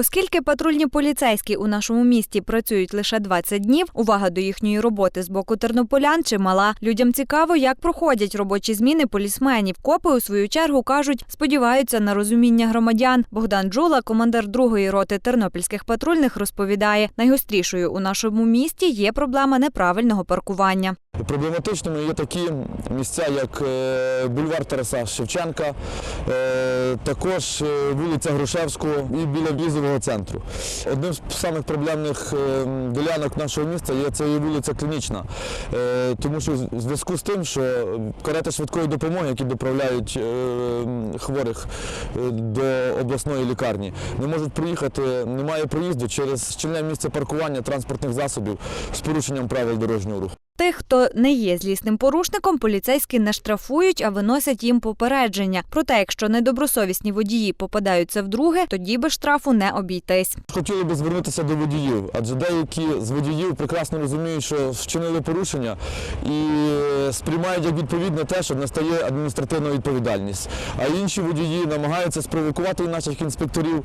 Оскільки патрульні поліцейські у нашому місті працюють лише 20 днів, увага до їхньої роботи з боку тернополян чимала. Людям цікаво, як проходять робочі зміни полісменів. Копи у свою чергу кажуть, сподіваються на розуміння громадян. Богдан Джула, командир другої роти тернопільських патрульних, розповідає, найгострішою у нашому місті є проблема неправильного паркування. Проблематичними є такі місця, як е, бульвар Тараса Шевченка, е, також е, вулиця Грушевського і біля візового центру. Одним з самих проблемних ділянок нашого міста є це вулиця Клінічна, тому що в зв'язку з тим, що карети швидкої допомоги, які доправляють хворих до обласної лікарні, не можуть приїхати, немає проїзду через щільне місце паркування транспортних засобів з порушенням правил дорожнього руху. Тих, хто не є злісним порушником, поліцейські не штрафують, а виносять їм попередження. Проте, якщо недобросовісні водії попадаються вдруге, тоді без штрафу не обійтись. Хотіли би звернутися до водіїв, адже деякі з водіїв прекрасно розуміють, що вчинили порушення і сприймають як відповідне те, що настає адміністративна відповідальність. А інші водії намагаються спровокувати наших інспекторів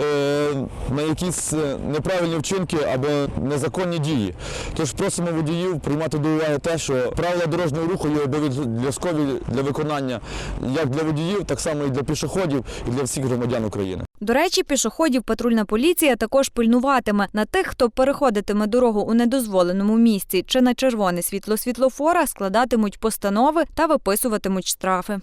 е, на якісь е, неправильні вчинки або незаконні дії. Тож просимо водіїв приймати до уваги те, що правила дорожнього руху є обов'язкові для виконання як для водіїв, так само і для пішоходів, і для всіх громадян України. До речі, пішоходів патрульна поліція також пильнуватиме на тих, хто переходитиме дорогу у недозволеному місці чи на червоне світло світлофора, складатимуть постанови та виписуватимуть штрафи.